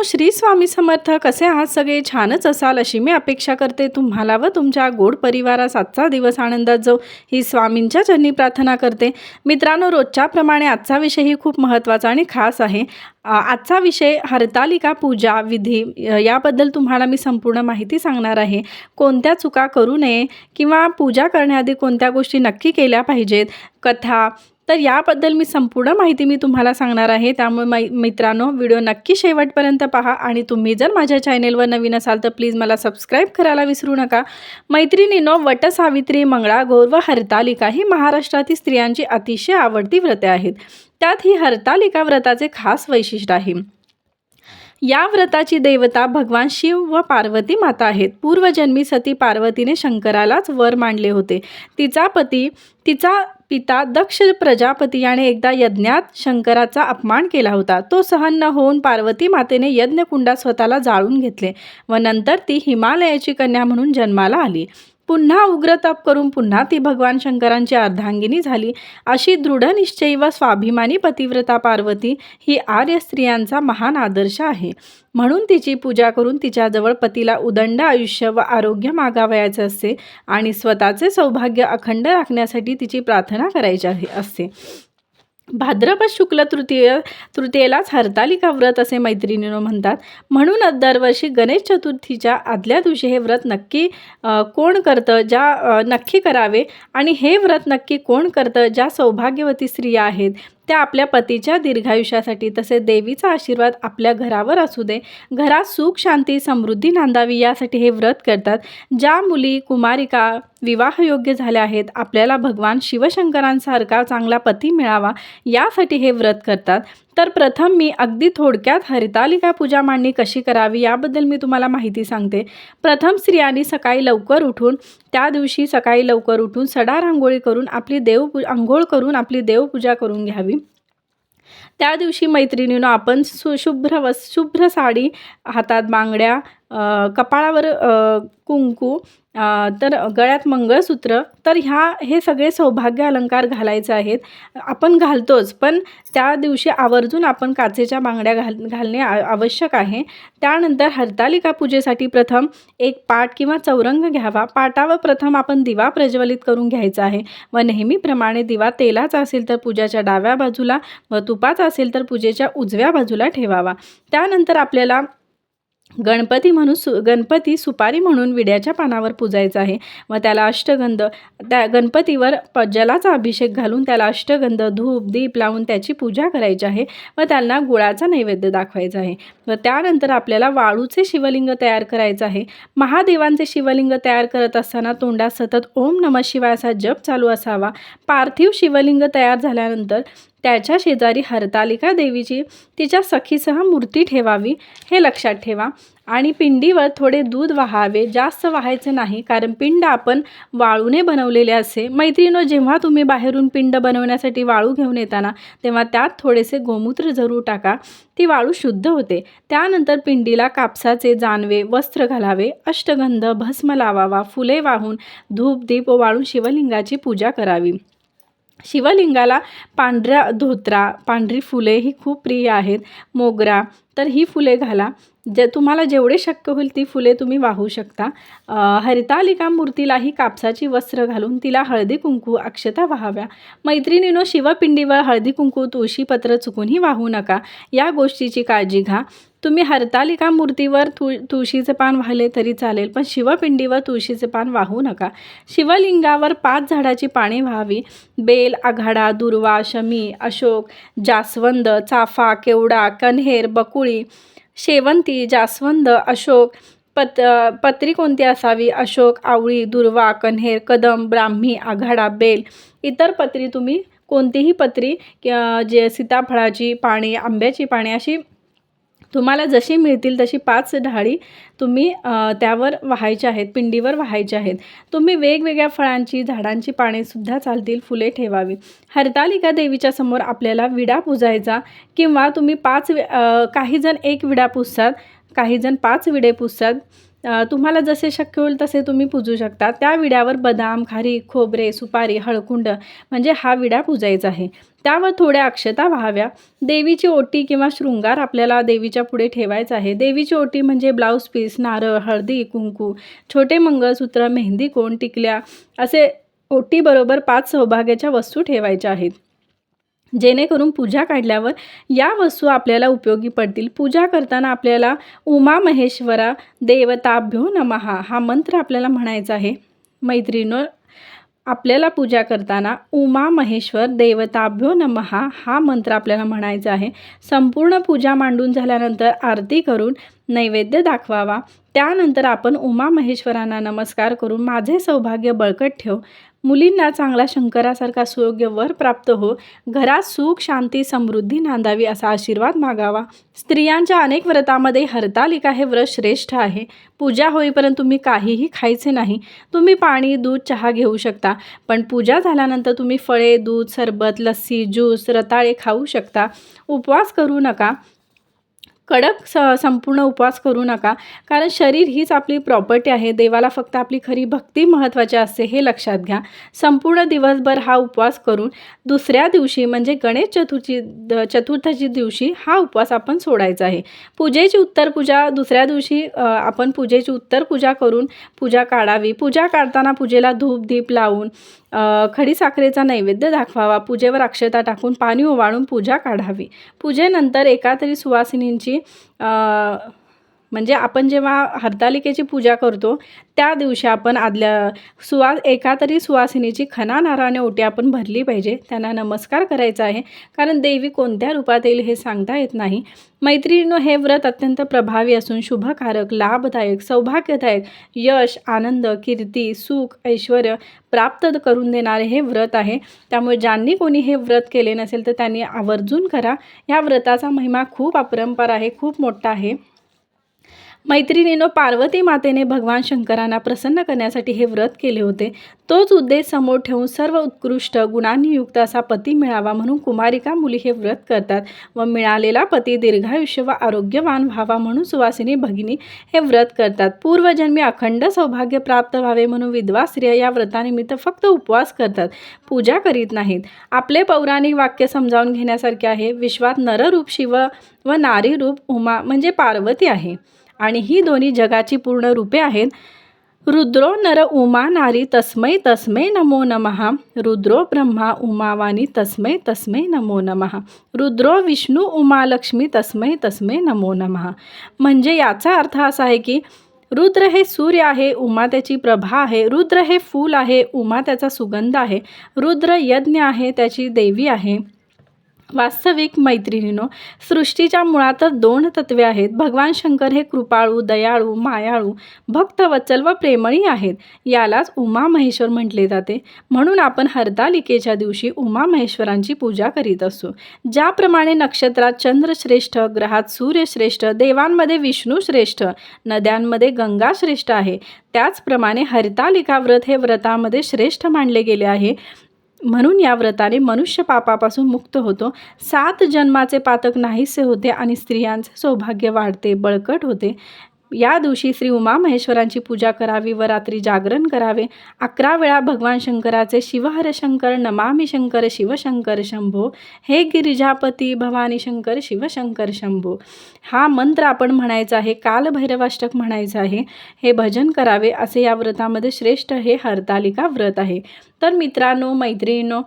मित्रांनो श्री स्वामी समर्थ कसे आहात? सगळे छानच असाल अशी मी अपेक्षा करते. तुम्हाला व तुमच्या गोड परिवारास आजचा दिवस आनंदात जाऊ ही स्वामींच्या चरणी प्रार्थना करते. मित्रांनो रोजच्याप्रमाणे आजचा विषयही खूप महत्त्वाचा आणि खास आहे. आजचा विषय हरतालिका पूजा विधी याबद्दल तुम्हाला मी संपूर्ण माहिती सांगणार आहे. कोणत्या चुका करू नये किंवा पूजा करण्याआधी कोणत्या गोष्टी नक्की केल्या पाहिजेत? कथा तर याबद्दल मी संपूर्ण माहिती मी तुम्हाला सांगणार आहे. त्यामुळे मै मित्रांनो व्हिडिओ नक्की शेवटपर्यंत पहा आणि तुम्ही जर माझ्या चॅनेलवर नवीन असाल तर प्लीज मला सबस्क्राईब करायला विसरू नका. मैत्रिणीनो वटसावित्री मंगळागौर व हरतालिका ही महाराष्ट्रातील स्त्रियांची अतिशय आवडती व्रते आहेत. त्यात ही हरतालिका व्रताचे खास वैशिष्ट्य आहे. या व्रताची देवता भगवान शिव व पार्वती माता आहेत. पूर्वजन्मी सती पार्वतीने शंकरालाच वर मांडले होते. तिचा पती तिचा पिता दक्ष प्रजापती याने एकदा यज्ञात शंकराचा अपमान केला होता. तो सहन न होऊन पार्वती मातेने यज्ञकुंडात स्वतःला जाळून घेतले व नंतर ती हिमालयाची कन्या म्हणून जन्माला आली. पुन्हा उग्र तप करून पुन्हा ती भगवान शंकरांची अर्धांगिनी झाली. अशी दृढनिश्चयी व स्वाभिमानी पतिव्रता पार्वती ही आर्य स्त्रियांचा महान आदर्श आहे. म्हणून तिची पूजा करून तिच्याजवळ पतीला उदंड आयुष्य व आरोग्य मागावयाचे असते आणि स्वतःचे सौभाग्य अखंड राखण्यासाठी तिची प्रार्थना करायची असते. भाद्रपद शुक्ल तृतीय तृतीयेलाच हरतालिका व्रत असे मैत्रिणीनो म्हणतात. म्हणूनच दरवर्षी गणेश चतुर्थीच्या आदल्या दिवशी हे व्रत नक्की कोण करतं ज्या नक्की करावे आणि हे व्रत नक्की कोण करतं ज्या सौभाग्यवती स्त्रिया आहेत त्या आपल्या पतीच्या दीर्घायुष्यासाठी तसेच देवीचा आशीर्वाद आपल्या घरावर असू दे. घरात सुख शांती समृद्धी नांदावी यासाठी हे व्रत करतात. ज्या मुली कुमारिका विवाहयोग्य झाल्या आहेत आपल्याला भगवान शिवशंकरांसारखा चांगला पती मिळावा यासाठी हे व्रत करतात. तर प्रथम मी अगदी थोडक्यात हरितालिका पूजा मांडणी कशी करावी याबद्दल मी तुम्हाला माहिती सांगते. प्रथम स्त्रियांनी सकाळी लवकर उठून त्या दिवशी सकाळी लवकर उठून सडा रांगोळी करून आपली देवपू आंघोळ करून आपली देवपूजा करून घ्यावी. त्या दिवशी मैत्रिणीनं आपण सु शुभ्र वस शुभ्र साडी हातात बांगड्या कपाळावर कुंकू तर गळ्यात मंगळसूत्र तर ह्या हे सगळे सौभाग्य अलंकार घालायचे आहेत. आपण घालतोच पण त्या दिवशी आवर्जून आपण काचेच्या बांगड्या घाल घालणे आवश्यक आहे. त्यानंतर हरतालिका पूजेसाठी प्रथम एक पाट किंवा चौरंग घ्यावा. पाटावर प्रथम आपण दिवा प्रज्वलित करून घ्यायचा आहे. व नेहमीप्रमाणे दिवा तेलाचा असेल तर पूजाच्या डाव्या बाजूला व तुपाचा असेल तर पूजेच्या उजव्या बाजूला ठेवावा. त्यानंतर आपल्याला गणपती म्हणून सु गणपती सुपारी म्हणून विड्याच्या पानावर पूजायचा आहे. व त्याला अष्टगंध त्या गणपतीवर प जलाचा अभिषेक घालून त्याला अष्टगंध धूप दीप लावून त्याची पूजा करायची आहे. व त्यांना गुळाचा नैवेद्य दाखवायचा आहे. व त्यानंतर आपल्याला वाळूचे शिवलिंग तयार करायचं आहे. महादेवांचे शिवलिंग तयार करत असताना तोंडात सतत ओम नम शिवाय असा जप चालू असावा. पार्थिव शिवलिंग तयार झाल्यानंतर त्याच्या शेजारी हरतालिका देवीची तिच्या सखीसह मूर्ती ठेवावी हे लक्षात ठेवा. आणि पिंडीवर थोडे दूध वाहावे जास्त वाहायचे नाही कारण पिंड आपण वाळूने बनवलेले असे. मैत्रिणो जेव्हा तुम्ही बाहेरून पिंड बनवण्यासाठी वाळू घेऊन येताना तेव्हा त्यात थोडेसे गोमूत्र जरूर टाका. ती वाळू शुद्ध होते. त्यानंतर पिंडीला कापसाचे जानवे वस्त्र घालावे अष्टगंध भस्म लावावा फुले वाहून धूप दीप वाळून शिवलिंगाची पूजा करावी. शिवलिंगाला पांढऱ्या धोत्रा पांढरी फुले ही खूप प्रिय आहेत. मोगरा तर ही फुले घाला. जे तुम्हाला जेवढे शक्य होईल ती फुले तुम्ही वाहू शकता. हरितालिका मूर्तीलाही कापसाची वस्त्र घालून तिला हळदी कुंकू अक्षता वाहाव्या. मैत्रिणीनो शिवपिंडीवर हळदी कुंकू तुळशीपत्र चुकूनही वाहू नका. या गोष्टीची काळजी घ्या. तुम्ही हरतालिका मूर्तीवर तुळ तुळशीचे पान वाहिले तरी चालेल पण शिवपिंडीवर तुळशीचे पान वाहू नका. शिवलिंगावर पाच झाडाची पाने व्हावी. बेल आघाडा दुर्वा शमी अशोक जास्वंद चाफा केवडा कन्हेर बकुळी शेवंती जास्वंद अशोक पत पत्री कोणती असावी? अशोक आवळी दुर्वा कन्हेर कदम ब्राह्मी आघाडा बेल. इतर पत्री तुम्ही कोणतीही पत्री जे सीताफळाची पाने आंब्याची पाने अशी तुम्हाला जशी मिळतील तशी पाच ढाळी तुम्ही त्यावर व्हायच्या आहेत पिंडीवर व्हायच्या आहेत. तुम्ही वेगवेगळ्या फळांची झाडांची पानेसुद्धा चालतील फुले ठेवावी. हरतालिका देवीच्या समोर आपल्याला विडा पुजायचा किंवा तुम्ही पाच वि- काही जण एक विडा पुजतात काही जण पाच विडे पुजतात तुम्हाला जसे शक्य होईल तसे तुम्ही पूजू शकता. त्या विड्यावर बदाम खारी खोबरे सुपारी हळकुंड म्हणजे हा विडा पूजायचा आहे. त्यावर थोड्या अक्षता व्हाव्या. देवीची ओटी किंवा शृंगार आपल्याला देवीच्या पुढे ठेवायचा आहे. देवीची ओटी म्हणजे ब्लाऊज पीस नारळ हळदी कुंकू छोटे मंगळसूत्र मेहंदी कोण टिकल्या असे ओटीबरोबर पाच सौभाग्याच्या वस्तू ठेवायच्या आहेत. जेणेकरून पूजा काढल्यावर या वस्तू आपल्याला उपयोगी पडतील. पूजा करताना आपल्याला उमा महेश्वरा देवताभ्यो नमहा हा मंत्र आपल्याला म्हणायचा आहे. मैत्रिणींनो आपल्याला पूजा करताना उमा महेश्वर देवताभ्यो नमहा हा मंत्र आपल्याला म्हणायचा आहे. संपूर्ण पूजा मांडून झाल्यानंतर आरती करून नैवेद्य दाखवावा. त्यानंतर आपण उमा महेश्वरांना नमस्कार करून माझे सौभाग्य बळकट ठेव. मुलींना चांगला शंकरासारखा सुयोग्य वर प्राप्त हो. घरात सुख शांती समृद्धी नांदावी असा आशीर्वाद मागावा. स्त्रियांच्या अनेक व्रतामध्ये हरतालिका हे व्रत श्रेष्ठ आहे. पूजा होईपर्यंत तुम्ही काहीही खायचे नाही. तुम्ही पाणी दूध चहा घेऊ शकता. पण पूजा झाल्यानंतर तुम्ही फळे दूध सरबत लस्सी ज्यूस रताळे खाऊ शकता. उपवास करू नका. कडक स संपूर्ण उपवास करू नका. कारण शरीर हीच आपली प्रॉपर्टी आहे. देवाला फक्त आपली खरी भक्ती महत्त्वाची असते हे लक्षात घ्या. संपूर्ण दिवसभर हा उपवास करून दुसऱ्या दिवशी म्हणजे गणेश चतुर्थी द चतुर्थी दिवशी हा उपवास आपण सोडायचा आहे. पूजेची उत्तर पूजा दुसऱ्या दिवशी आपण पूजेची उत्तर पूजा करून पूजा काढावी. पूजा काढताना पूजेला धूप दीप लावून खडी खडीसाखरेचा नैवेद्य दाखवावा. पूजेवर अक्षता टाकून पाणी ओवाळून पूजा काढावी. पूजेनंतर एका तरी सुवासिनींची म्हणजे आपण जेव्हा हरतालिकेची पूजा करतो त्या दिवशी आपण आदल्या सुवा एका तरी सुवासिनीची खना नाराने ओटी आपण भरली पाहिजे. त्यांना नमस्कार करायचा आहे. कारण देवी कोणत्या रूपात येईल हे सांगता येत नाही. मैत्रिणीनं हे व्रत अत्यंत प्रभावी असून शुभकारक लाभदायक सौभाग्यदायक यश आनंद कीर्ती सुख ऐश्वर प्राप्त करून देणारे हे व्रत आहे. त्यामुळे ज्यांनी कोणी हे व्रत केले नसेल तर त्यांनी आवर्जून करा. या व्रताचा महिमा खूप अपरंपार आहे खूप मोठा आहे. मैत्रिणीनं पार्वती मातेने भगवान शंकरांना प्रसन्न करण्यासाठी हे व्रत केले होते. तोच उद्देश समोर ठेवून सर्व उत्कृष्ट गुणांनी युक्त असा पती मिळावा म्हणून कुमारिका मुली हे व्रत करतात व मिळालेला पती दीर्घायुष्य व आरोग्यवान व्हावा म्हणून सुवासिनी भगिनी हे व्रत करतात. पूर्वजन्मी अखंड सौभाग्य प्राप्त व्हावे म्हणून विधवा स्त्रिया या व्रतानिमित्त फक्त उपवास करतात. पूजा करीत नाहीत. आपले पौराणिक वाक्य समजावून घेण्यासारखे आहे. विश्वात नररूप शिव व नारी रूप उमा म्हणजे पार्वती आहे. आणि ही दोन्ही जगाची पूर्ण रूपे आहेत. रुद्रो नर उमा नारी तस्मै तस्मै नमो नमः. रुद्रो ब्रह्मा उमावानी तस्मै तस्मै नमो नमः. रुद्रो विष्णू उमा लक्ष्मी तस्मै तस्मै नमो नमः. म्हणजे याचा अर्थ असा आहे की रुद्र हे सूर्य आहे उमा त्याची प्रभा आहे. रुद्र हे फूल आहे उमा त्याचा सुगंध आहे. रुद्र यज्ञ आहे त्याची देवी आहे. वास्तविक मैत्रिणीनो सृष्टीच्या मुळातच दोन तत्वे आहेत. भगवान शंकर हे कृपाळू दयाळू मायाळू भक्तवत्सल व प्रेमळी आहेत. यालाच उमा महेश्वर म्हटले जाते. म्हणून आपण हरतालिकेच्या दिवशी उमा महेश्वरांची पूजा करीत असतो ज्याप्रमाणे नक्षत्रात चंद्र श्रेष्ठ ग्रहात सूर्य श्रेष्ठ देवांमध्ये विष्णू श्रेष्ठ नद्यांमध्ये गंगा श्रेष्ठ आहे. त्याचप्रमाणे हरतालिका व्रत हे व्रतामध्ये श्रेष्ठ मानले गेले आहे. म्हणून या व्रताने मनुष्य पापापासून मुक्त होतो. सात जन्माचे पातक नाहीसे होते आणि स्त्रियांचे सौभाग्य वाढते बळकट होते. या दिवशी श्री उमा महेश्वरांची पूजा करावी व रात्री जागरण करावे. अकरा वेळा भगवान शंकराचे शिवहर शंकर नमामि शंकर शिवशंकर शंभो. हे गिरिजापती भवानी शंकर शिवशंकर शंभो. हा मंत्र आपण म्हणायचा आहे कालभैरवाष्टक म्हणायचं आहे. हे भजन करावे असे या व्रतामध्ये श्रेष्ठ हे हरतालिका व्रत आहे. तर मित्रांनो मैत्रिणींनो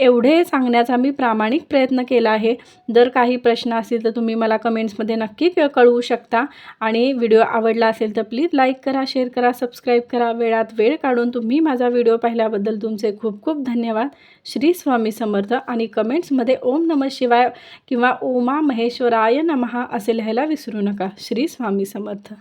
एवढे सांगण्याचा मी प्रामाणिक प्रयत्न केला आहे. जर काही प्रश्न असतील तर तुम्ही मला कमेंट्समध्ये नक्की क- कळवू शकता. आणि व्हिडिओ आवडला असेल तर प्लीज लाईक करा शेअर करा सबस्क्राईब करा. वेळात वेळ काढून तुम्ही माझा व्हिडिओ पाहिल्याबद्दल तुमचे खूप खूप धन्यवाद. श्री स्वामी समर्थ आणि कमेंट्समध्ये ओम नम शिवाय किंवा ओमा महेश्वराय नमहा असे लिहायला विसरू नका. श्री स्वामी समर्थ.